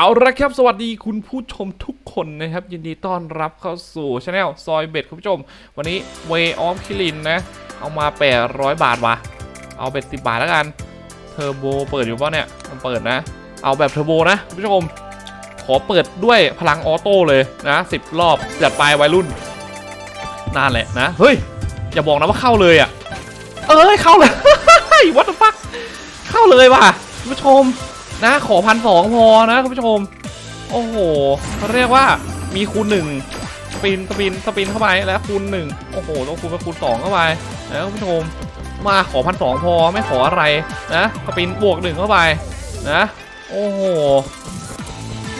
เอาละครับสวัสดีคุณผู้ชมทุกคนนะครับ ยินดีต้อนรับเข้าสู่ช anel ซอยเบ็ดคุณผู้ชม วันนี้เวออฟคิรินนะ เอามาแปดร้อยบาทวะเอาเบ็ดสิบาทแล้วกันเทอร์โบเปิดอยู่ป่ะเนี่ยมันเปิดนะ เอาแบบเทอร์โบนะคุณผู้ชม ขอเปิดด้วยพลังออโต้เลยนะสิบรอบจัดไปวัยรุ่นนั่นแหละนะ เฮ้ย อย่าบอกนะว่าเข้าเลยอะ เอ้ยเข้าเลยวัตถุฟักเข้าเลยว่ะคุณผู้ชม นะขอพันสองพอนะคุณผู้ชม โอ้โหเขาเรียกว่ามีคูณหนึ่งสปินสปินสปินเข้าไปแล้วคูณหนึ่งโอ้โหต้องคูณไปคูณสองเข้าไปนะคุณผู้ชม มาขอพันสองพอไม่ขออะไรนะสปินบวกหนึ่งเข้าไปนะโอ้โห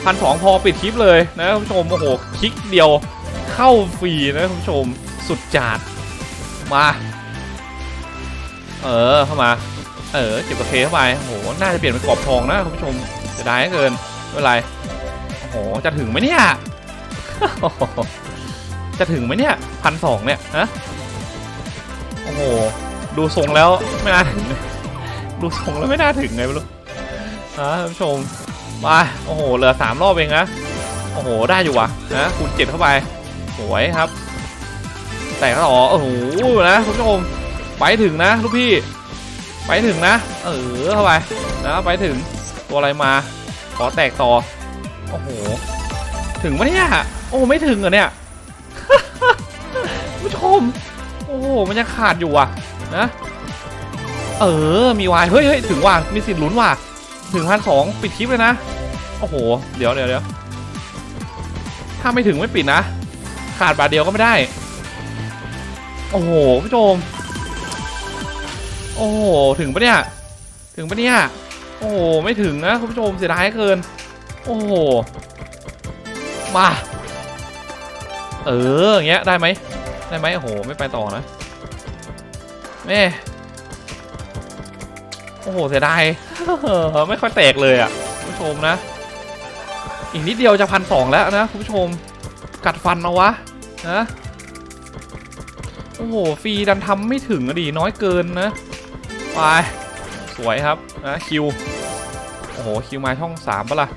พันสองพอปิดคลิปเลยนะคุณผู้ชมโอ้โหคลิกเดียวเข้าฟรีนะคุณผู้ชมสุดจัดมา เออเข้ามา เออเก็บกระเทเข้าไปโอ้โหน่าจะเปลี่ยนเป็นกรอบทองนะคุณผู้ชมเสียดายเหลือเกินไม่เป็นไรโอ้โหจะถึงไหมเนี่ยจะถึงไหมเนี่ยพันสองเนี่ยฮะโอ้โหดูทรงแล้วไม่น่าถึงดูทรงแล้วไม่น่าถึงไงไม่รู้ฮะคุณผู้ชมมาโอ้โหเหลือสามรอบเองนะโอ้โหได้อยู่วะนะคูณเจ็ดเข้าไปสวยครับ แต่ก็ต่อโอ้โหนะคุณผู้ชมไปถึงนะลูกพี่ ไปถึงนะ เออเข้าไปนะไปถึงตัวอะไรมา ขอแตกต่อ โอ้โห ถึงไหมเนี่ย โอ้ไม่ถึงเหรอเนี่ยผู้ชม โอ้มันยังขาดอยู่อะ นะ เออ มีวาย เฮ้ยเฮ้ยถึงว่ะ มีสิทธิ์ลุ้นว่ะถึงพันสองปิดคลิปเลยนะ โอ้โห เดี๋ยวเดี๋ยวเดี๋ยวถ้าไม่ถึงไม่ปิดนะ ขาดบาทเดียวก็ไม่ได้ โอ้โหผู้ชม โอ้โหถึงปะเนี่ย ถึงปะเนี่ย โอ้โหไม่ถึงนะคุณผู้ชมเสียดายเกิน โอ้โห มา เอออย่างเงี้ยได้ไหมได้ไหมโอ้โหไม่ไปต่อนะแม่โอ้โหเสียดายไม่ค่อยแตกเลยอะคุณผู้ชมนะ อีกนิดเดียวจะพันสองแล้วนะคุณผู้ชมกัดฟันเอาวะนะโอ้โหฟรีดันทำไม่ถึงอะดีน้อยเกินนะ ไป สวยครับนะคิว โอ้โห คิวมาช่องสามปะล่ะ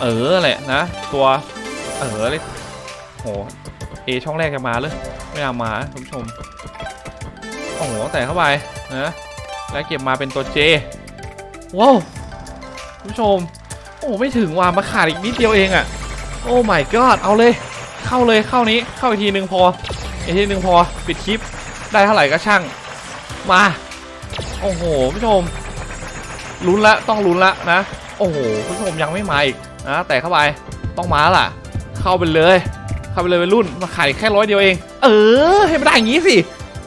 เออแหละนะ ตัว เออเลยโอ้โหเอช่องแรกจะมาเลย ไม่เอามาคุณผู้ชม โอ้โห แต่เข้าไปนะแล้วเก็บมาเป็นตัวเจว้าวคุณผู้ชม โอ้ไม่ถึงว่ะมาขาดอีกนิดเดียวเองอะ่ะ โอ้ my god เอาเลย เข้าเลยเข้านี้เข้าอีกทีหนึ่งพออีกทีหนึ่งพอ ปิดคลิป ได้เท่าไหร่ก็ช่าง มา โอ้โหผู้ชมลุ้นละต้องลุ้นละนะ โอ้โหผู้ชมยังไม่มาอีกนะแต่เข้าไปต้องมาล่ะ เข้าไปเลย เข้าไปเลยเป็นรุ่นมาขายแค่ร้อยเดียวเอง เออให้มันได้อย่างนี้สิ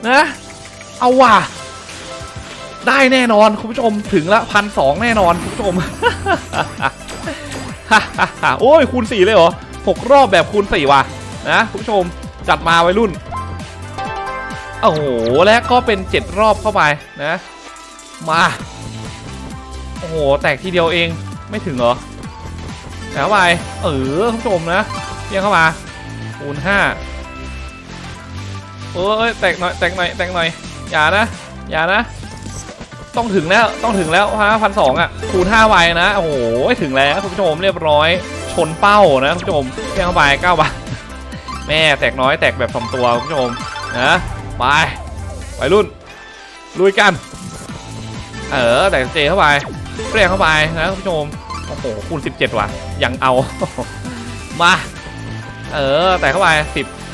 นะ เอาว่ะได้แน่นอนคุณผู้ชมถึงละพันสองแน่นอนคุณผู้ชมโอ้ยคูณสี่เลยเหรอหกรอบแบบคูณสี่ว่ะนะคุณผู้ชมจัดมาไว้รุ่น โอ้โห และก็เป็น 7 รอบเข้าไปนะ มา โอ้โห แตกทีเดียวเองไม่ถึงเหรอแถวไป เออคุณผู้ชมนะเรียงเข้ามาคูณห้าเอ้ยแตกหน่อยแตกหน่อยแตกหน่อย อย่านะ อย่านะ ต้องถึงแล้วต้องถึงแล้วฮะพันสองอะคูณห้าไวนะ โอ้โห ถึงแล้วคุณผู้ชมเรียบร้อย ชนเป้านะคุณผู้ชมเรียงเข้าไปเก้าบาทแม่แตกน้อยแตกแบบสองตัวคุณผู้ชมนะ ไปไปรุ่นลุยกัน เออแต่เจเข้าไปเปรี้ยงเข้าไปนะคุณผู้ชมโอ้โหคูณ17 ว่ะ ยังเอา มา เออ แต่เข้าไป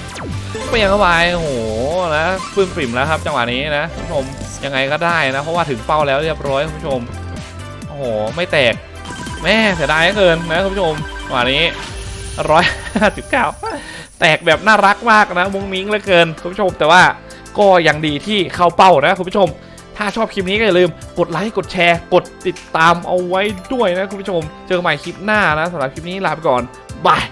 10เปรี้ยงเข้าไปโอ้โหนะปื้มปริ่มแล้วครับ จังหวะนี้นะคุณผู้ชมยังไงก็ได้นะ เพราะว่าถึงเป้าแล้วเรียบร้อยคุณผู้ชมโอ้โหไม่แตกแม่เสียดายเหลือเกินนะคุณผู้ชมจังหวะนี้ร้อยห้าสิบเก้าแตกแบบน่ารักมากนะมุ้งมิ้งเหลือเกินคุณผู้ชมแต่ว่า ก็ยังดีที่เข้าเป้านะคุณผู้ชม ถ้าชอบคลิปนี้ก็อย่าลืมกดไลค์กดแชร์ กดติดตามเอาไว้ด้วยนะคุณผู้ชม เจอกันใหม่คลิปหน้านะสำหรับคลิปนี้ลาไปก่อนบาย